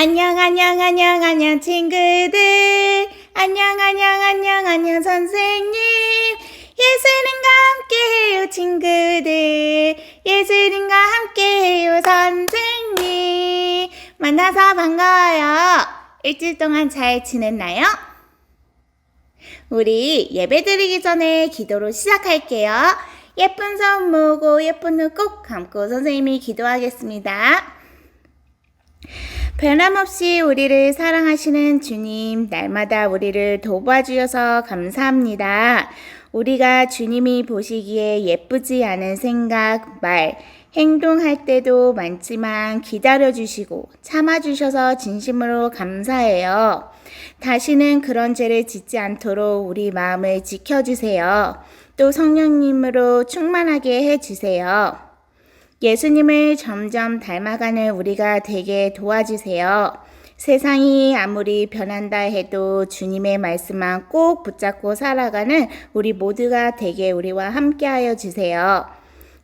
안녕, 안녕, 안녕, 안녕, 친구들. 안녕, 안녕, 안녕, 안녕, 선생님. 예수님과 함께해요, 친구들. 예수님과 함께해요, 선생님. 만나서 반가워요. 일주일 동안 잘 지냈나요? 우리 예배 드리기 전에 기도로 시작할게요. 예쁜 손 모으고 예쁜 눈 꼭 감고 선생님이 기도하겠습니다. 변함없이 우리를 사랑하시는 주님, 날마다 우리를 도와주셔서 감사합니다. 우리가 주님이 보시기에 예쁘지 않은 생각, 말, 행동할 때도 많지만 기다려주시고 참아주셔서 진심으로 감사해요. 다시는 그런 죄를 짓지 않도록 우리 마음을 지켜주세요. 또 성령님으로 충만하게 해주세요. 예수님을 점점 닮아가는 우리가 되게 도와주세요. 세상이 아무리 변한다 해도 주님의 말씀만 꼭 붙잡고 살아가는 우리 모두가 되게 우리와 함께하여 주세요.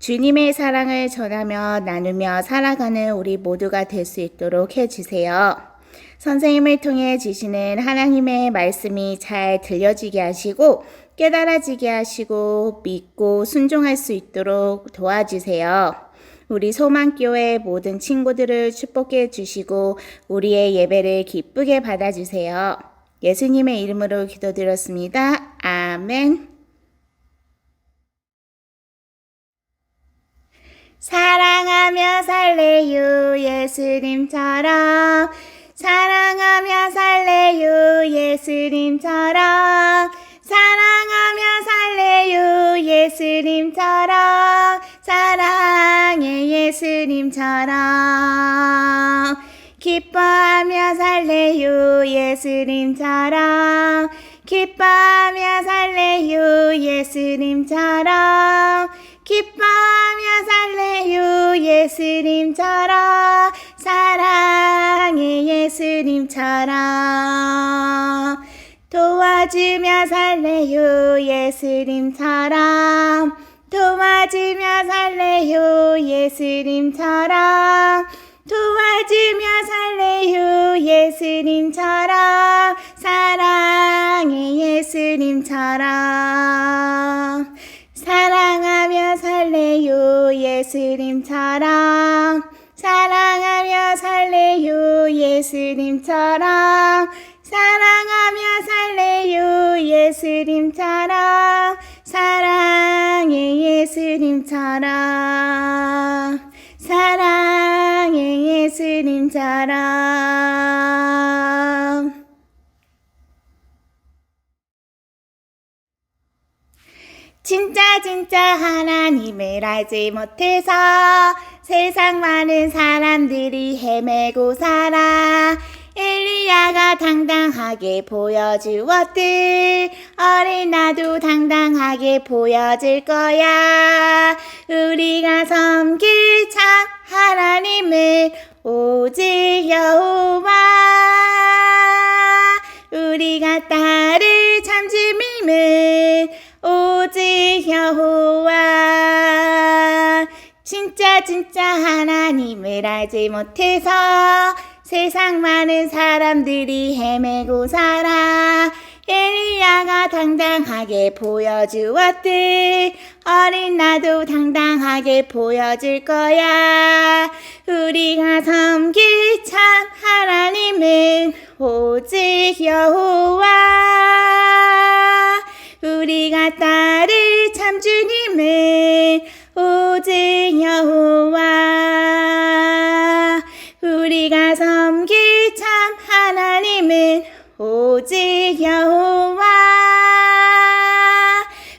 주님의 사랑을 전하며 나누며 살아가는 우리 모두가 될 수 있도록 해주세요. 선생님을 통해 주시는 하나님의 말씀이 잘 들려지게 하시고 깨달아지게 하시고 믿고 순종할 수 있도록 도와주세요. 우리 소망교회 모든 친구들을 축복해 주시고 우리의 예배를 기쁘게 받아주세요. 예수님의 이름으로 기도드렸습니다. 아멘. 사랑하며 살래요 예수님처럼 사랑하며 살래요 예수님처럼 사랑하며 살래요 예수님처럼 예수님처럼 기뻐하며 살래요 예수님처럼 기뻐하며 살래요 예수님처럼 기뻐하며 살래요 예수님처럼 사랑해 예수님처럼 도와주며 살래요 예수님처럼 도와주며 살래요 예수님처럼. 도와주며 살래요 예수님처럼. 사랑해 예수님처럼. 사랑하며 살래요 예수님처럼. 사랑하며 살래요 예수님처럼. 사랑하며 살래요 예수님처럼 사랑해 예수님처럼 사랑해 예수님처럼. 진짜 진짜 하나님을 알지 못해서 세상 많은 사람들이 헤매고 살아 엘리야가 당당하게 보여주었듯 어린 나도 당당하게 보여줄 거야. 우리가 섬길 참 하나님을 오직 여호와 우리가 따를 참 주님을 오직 여호와 진짜 진짜 하나님을 알지 못해서 세상 많은 사람들이 헤매고 살아. 엘리야가 당당하게 보여주었듯 어린 나도 당당하게 보여줄 거야. 우리가 섬길 참 하나님은 오직 여호와. 우리가 따를 참 주님은 오직 여호와 우리가 섬길 참 하나님은 오직 여호와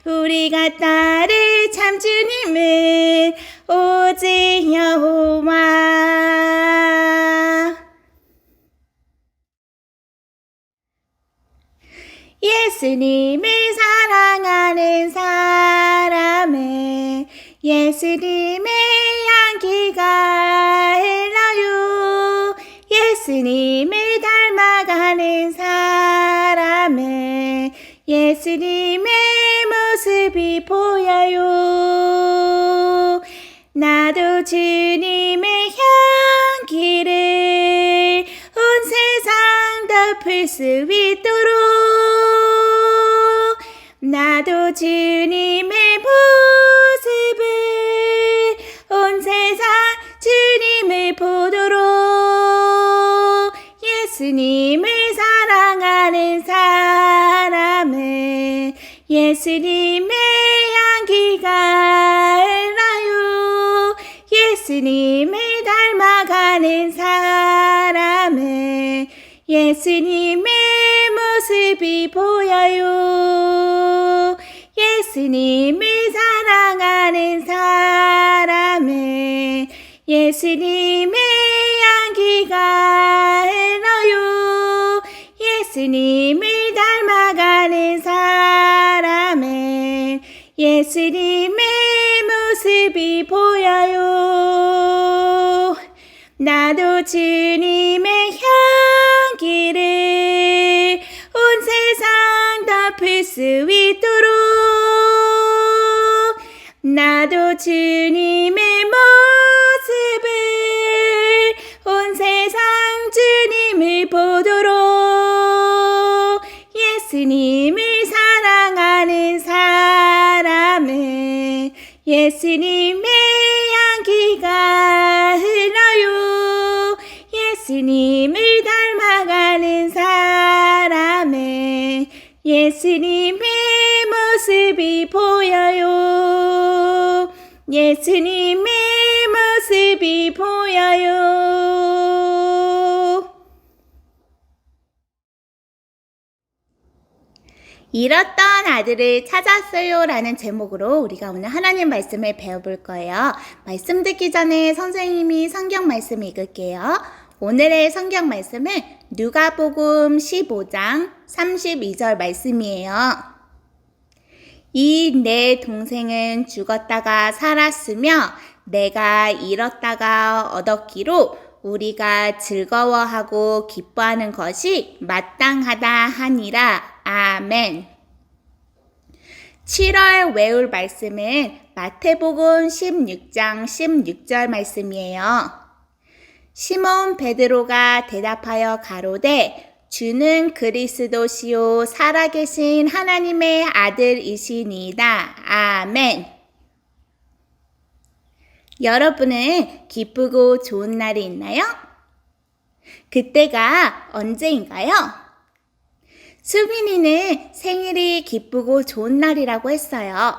우리가 따를 참 주님은 오직 여호와 예수님을 사랑하는 사람은 예수님의 향기가 흘러요. 예수님을 닮아가는 사람은 예수님의 모습이 보여요. 나도 주님의 향기를 덮을 수 있도록 나도 주님 예수님의 모습이 보여요. 예수님을 사랑하는 사람은 예수님의 향기가 흘러요. 예수님을 닮아가는 사람은 예수님의 모습이 보여요. 나도 주님의 수 있도록 나도 주님의 모습을 온 세상 주님을 보도록 예수님을 사랑하는 사람은 예수님 예수님의 모습이 보여요 잃었던 아들을 찾았어요 라는 제목으로 우리가 오늘 하나님 말씀을 배워볼 거예요. 말씀 듣기 전에 선생님이 성경 말씀 읽을게요. 오늘의 성경 말씀은 누가복음 15장 32절 말씀이에요. 이 내 동생은 죽었다가 살았으며 내가 잃었다가 얻었기로 우리가 즐거워하고 기뻐하는 것이 마땅하다 하니라. 아멘. 7월 외울 말씀은 마태복음 16장 16절 말씀이에요. 시몬 베드로가 대답하여 가로되 주는 그리스도시요 살아계신 하나님의 아들이시니이다. 아멘. 여러분은 기쁘고 좋은 날이 있나요? 그때가 언제인가요? 수빈이는 생일이 기쁘고 좋은 날이라고 했어요.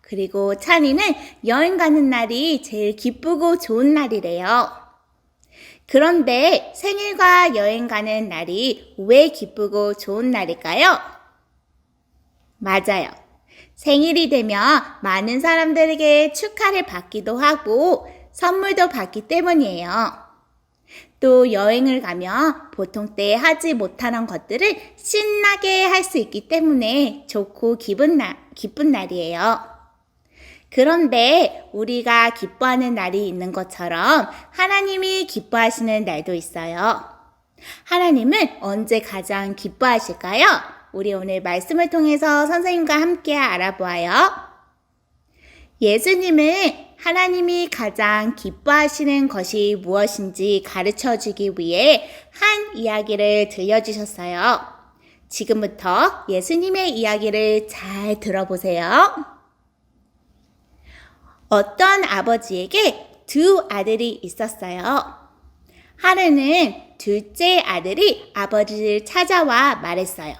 그리고 찬이는 여행 가는 날이 제일 기쁘고 좋은 날이래요. 그런데 생일과 여행 가는 날이 왜 기쁘고 좋은 날일까요? 맞아요. 생일이 되면 많은 사람들에게 축하를 받기도 하고 선물도 받기 때문이에요. 또 여행을 가면 보통 때 하지 못하는 것들을 신나게 할 수 있기 때문에 좋고 기쁜, 날, 기쁜 날이에요. 그런데 우리가 기뻐하는 날이 있는 것처럼 하나님이 기뻐하시는 날도 있어요. 하나님은 언제 가장 기뻐하실까요? 우리 오늘 말씀을 통해서 선생님과 함께 알아보아요. 예수님은 하나님이 가장 기뻐하시는 것이 무엇인지 가르쳐 주기 위해 한 이야기를 들려주셨어요. 지금부터 예수님의 이야기를 잘 들어보세요. 어떤 아버지에게 두 아들이 있었어요. 하루는 둘째 아들이 아버지를 찾아와 말했어요.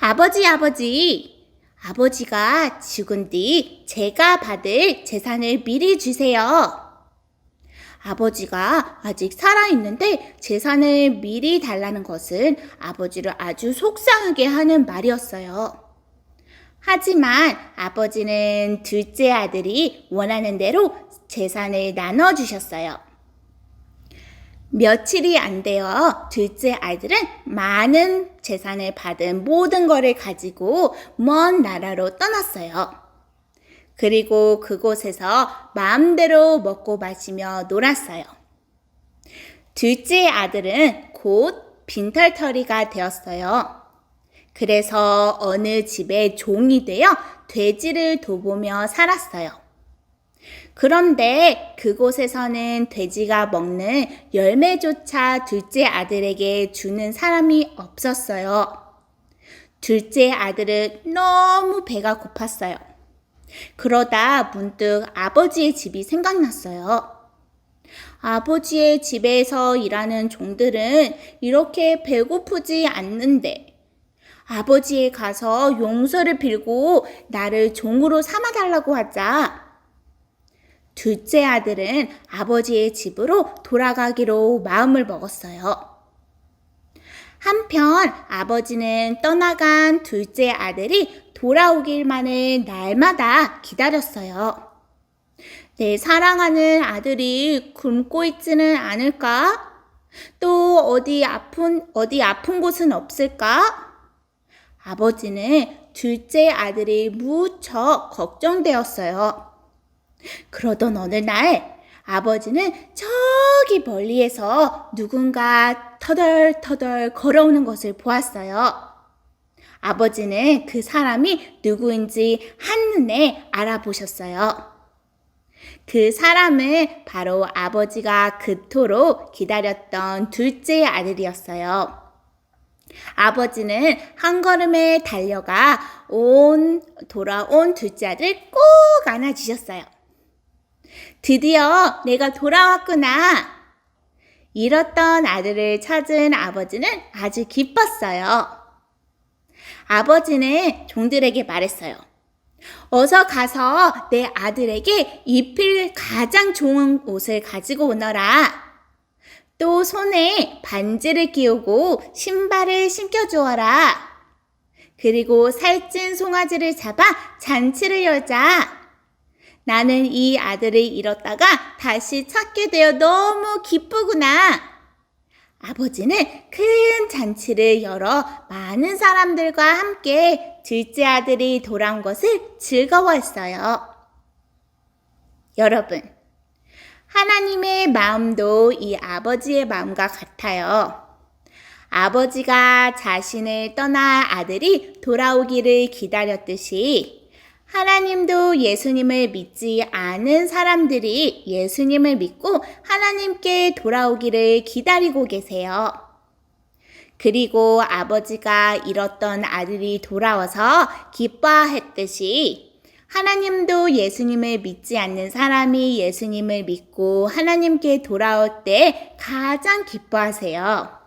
아버지, 아버지, 아버지가 죽은 뒤 제가 받을 재산을 미리 주세요. 아버지가 아직 살아있는데 재산을 미리 달라는 것은 아버지를 아주 속상하게 하는 말이었어요. 하지만 아버지는 둘째 아들이 원하는 대로 재산을 나눠주셨어요. 며칠이 안 되어 둘째 아들은 많은 재산을 받은 모든 것을 가지고 먼 나라로 떠났어요. 그리고 그곳에서 마음대로 먹고 마시며 놀았어요. 둘째 아들은 곧 빈털터리가 되었어요. 그래서 어느 집에 종이 되어 돼지를 돌보며 살았어요. 그런데 그곳에서는 돼지가 먹는 열매조차 둘째 아들에게 주는 사람이 없었어요. 둘째 아들은 너무 배가 고팠어요. 그러다 문득 아버지의 집이 생각났어요. 아버지의 집에서 일하는 종들은 이렇게 배고프지 않는데 아버지에 가서 용서를 빌고 나를 종으로 삼아달라고 하자. 둘째 아들은 아버지의 집으로 돌아가기로 마음을 먹었어요. 한편 아버지는 떠나간 둘째 아들이 돌아오길만을 날마다 기다렸어요. 내 사랑하는 아들이 굶고 있지는 않을까? 또 어디 아픈, 어디 아픈 곳은 없을까? 아버지는 둘째 아들이 무척 걱정되었어요. 그러던 어느 날 아버지는 저기 멀리에서 누군가 터덜터덜 걸어오는 것을 보았어요. 아버지는 그 사람이 누구인지 한눈에 알아보셨어요. 그 사람은 바로 아버지가 그토록 기다렸던 둘째 아들이었어요. 아버지는 한 걸음에 달려가 온, 돌아온 둘째 아들을 꼭 안아주셨어요. 드디어 내가 돌아왔구나. 잃었던 아들을 찾은 아버지는 아주 기뻤어요. 아버지는 종들에게 말했어요. 어서 가서 내 아들에게 입힐 가장 좋은 옷을 가지고 오너라. 또 손에 반지를 끼우고 신발을 신겨주어라. 그리고 살찐 송아지를 잡아 잔치를 열자. 나는 이 아들을 잃었다가 다시 찾게 되어 너무 기쁘구나. 아버지는 큰 잔치를 열어 많은 사람들과 함께 둘째 아들이 돌아온 것을 즐거워했어요. 여러분, 하나님의 마음도 이 아버지의 마음과 같아요. 아버지가 자신을 떠나 아들이 돌아오기를 기다렸듯이 하나님도 예수님을 믿지 않은 사람들이 예수님을 믿고 하나님께 돌아오기를 기다리고 계세요. 그리고 아버지가 잃었던 아들이 돌아와서 기뻐했듯이 하나님도 예수님을 믿지 않는 사람이 예수님을 믿고 하나님께 돌아올 때 가장 기뻐하세요.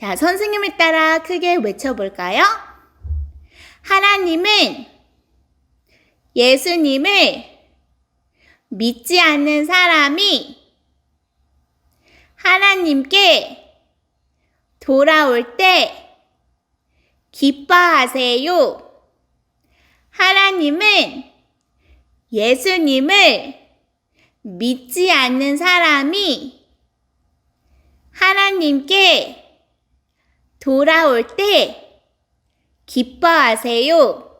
자, 선생님을 따라 크게 외쳐볼까요? 하나님은 예수님을 믿지 않는 사람이 하나님께 돌아올 때 기뻐하세요. 하나님은 예수님을 믿지 않는 사람이 하나님께 돌아올 때 기뻐하세요.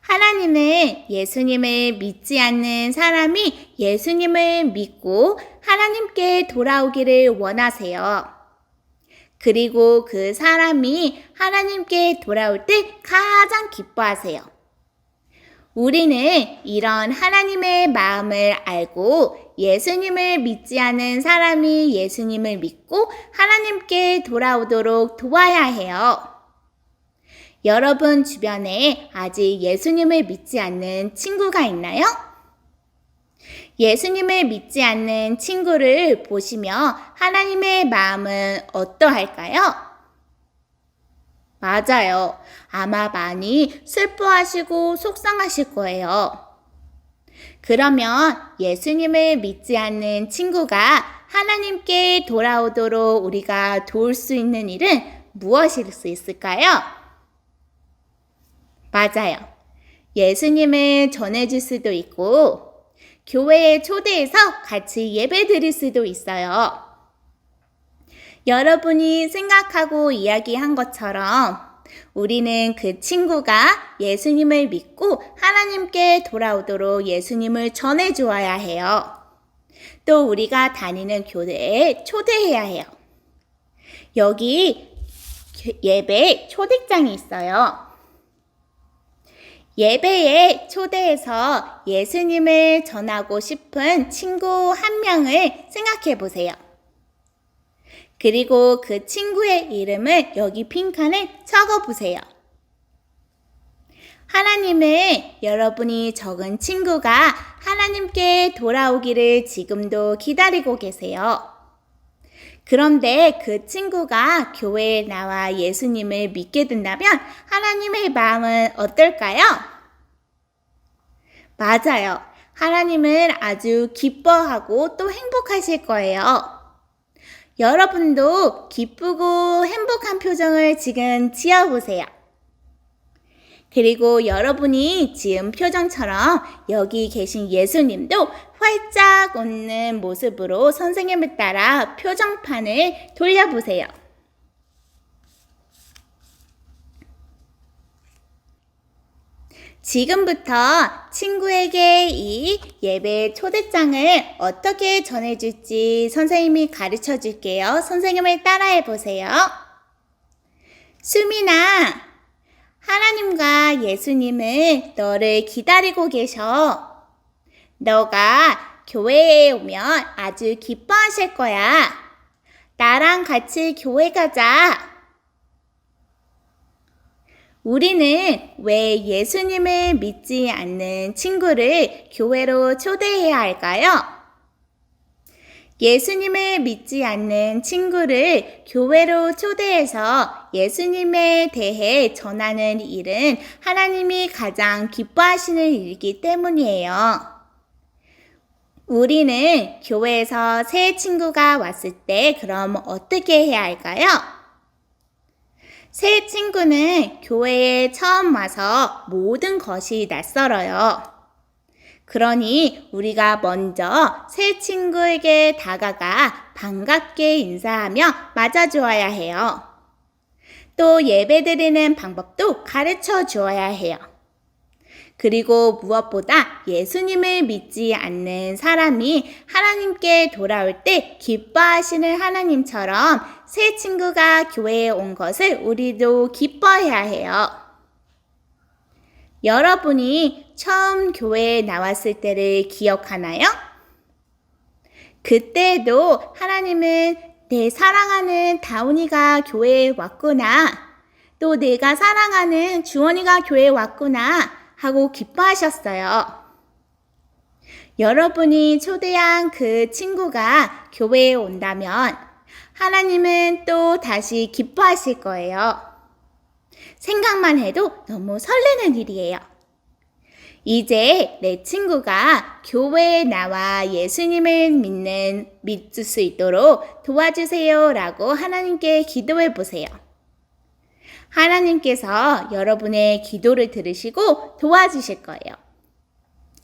하나님은 예수님을 믿지 않는 사람이 예수님을 믿고 하나님께 돌아오기를 원하세요. 그리고 그 사람이 하나님께 돌아올 때 가장 기뻐하세요. 우리는 이런 하나님의 마음을 알고 예수님을 믿지 않은 사람이 예수님을 믿고 하나님께 돌아오도록 도와야 해요. 여러분 주변에 아직 예수님을 믿지 않는 친구가 있나요? 예수님을 믿지 않는 친구를 보시며 하나님의 마음은 어떠할까요? 맞아요. 아마 많이 슬퍼하시고 속상하실 거예요. 그러면 예수님을 믿지 않는 친구가 하나님께 돌아오도록 우리가 도울 수 있는 일은 무엇일 수 있을까요? 맞아요. 예수님을 전해줄 수도 있고, 교회에 초대해서 같이 예배 드릴 수도 있어요. 여러분이 생각하고 이야기한 것처럼 우리는 그 친구가 예수님을 믿고 하나님께 돌아오도록 예수님을 전해 주어야 해요. 또 우리가 다니는 교회에 초대해야 해요. 여기 예배 초대장이 있어요. 예배에 초대해서 예수님을 전하고 싶은 친구 한 명을 생각해 보세요. 그리고 그 친구의 이름을 여기 핑칸에 적어 보세요. 하나님을 여러분이 적은 친구가 하나님께 돌아오기를 지금도 기다리고 계세요. 그런데 그 친구가 교회에 나와 예수님을 믿게 된다면 하나님의 마음은 어떨까요? 맞아요. 하나님은 아주 기뻐하고 또 행복하실 거예요. 여러분도 기쁘고 행복한 표정을 지금 지어보세요. 그리고 여러분이 지은 표정처럼 여기 계신 예수님도 활짝 웃는 모습으로 선생님을 따라 표정판을 돌려보세요. 지금부터 친구에게 이 예배 초대장을 어떻게 전해줄지 선생님이 가르쳐 줄게요. 선생님을 따라해 보세요. 수민아, 예수님은 너를 기다리고 계셔. 너가 교회에 오면 아주 기뻐하실 거야. 나랑 같이 교회 가자. 우리는 왜 예수님을 믿지 않는 친구를 교회로 초대해야 할까요? 예수님을 믿지 않는 친구를 교회로 초대해서 예수님에 대해 전하는 일은 하나님이 가장 기뻐하시는 일이기 때문이에요. 우리는 교회에서 새 친구가 왔을 때 그럼 어떻게 해야 할까요? 새 친구는 교회에 처음 와서 모든 것이 낯설어요. 그러니 우리가 먼저 새 친구에게 다가가 반갑게 인사하며 맞아 주어야 해요. 또 예배 드리는 방법도 가르쳐 주어야 해요. 그리고 무엇보다 예수님을 믿지 않는 사람이 하나님께 돌아올 때 기뻐하시는 하나님처럼 새 친구가 교회에 온 것을 우리도 기뻐해야 해요. 여러분이 처음 교회에 나왔을 때를 기억하나요? 그때도 하나님은 내 사랑하는 다운이가 교회에 왔구나. 또 내가 사랑하는 주원이가 교회에 왔구나. 하고 기뻐하셨어요. 여러분이 초대한 그 친구가 교회에 온다면 하나님은 또 다시 기뻐하실 거예요. 생각만 해도 너무 설레는 일이에요. 이제 내 친구가 교회에 나와 예수님을 믿는, 믿을 수 있도록 도와주세요 라고 하나님께 기도해 보세요. 하나님께서 여러분의 기도를 들으시고 도와주실 거예요.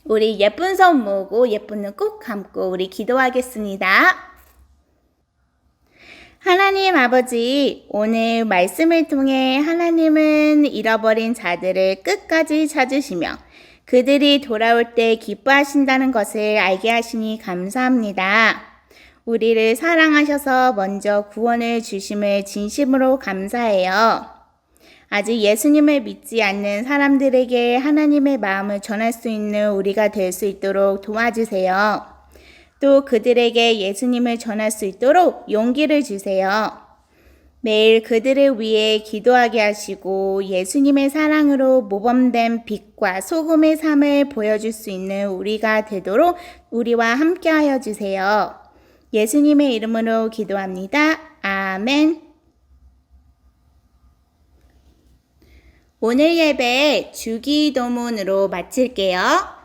우리 예쁜 손 모으고 예쁜 눈 꼭 감고 우리 기도하겠습니다. 하나님 아버지, 오늘 말씀을 통해 하나님은 잃어버린 자들을 끝까지 찾으시며 그들이 돌아올 때 기뻐하신다는 것을 알게 하시니 감사합니다. 우리를 사랑하셔서 먼저 구원을 주심을 진심으로 감사해요. 아직 예수님을 믿지 않는 사람들에게 하나님의 마음을 전할 수 있는 우리가 될 수 있도록 도와주세요. 또 그들에게 예수님을 전할 수 있도록 용기를 주세요. 매일 그들을 위해 기도하게 하시고 예수님의 사랑으로 모범된 빛과 소금의 삶을 보여줄 수 있는 우리가 되도록 우리와 함께하여 주세요. 예수님의 이름으로 기도합니다. 아멘. 오늘 예배 주기도문으로 마칠게요.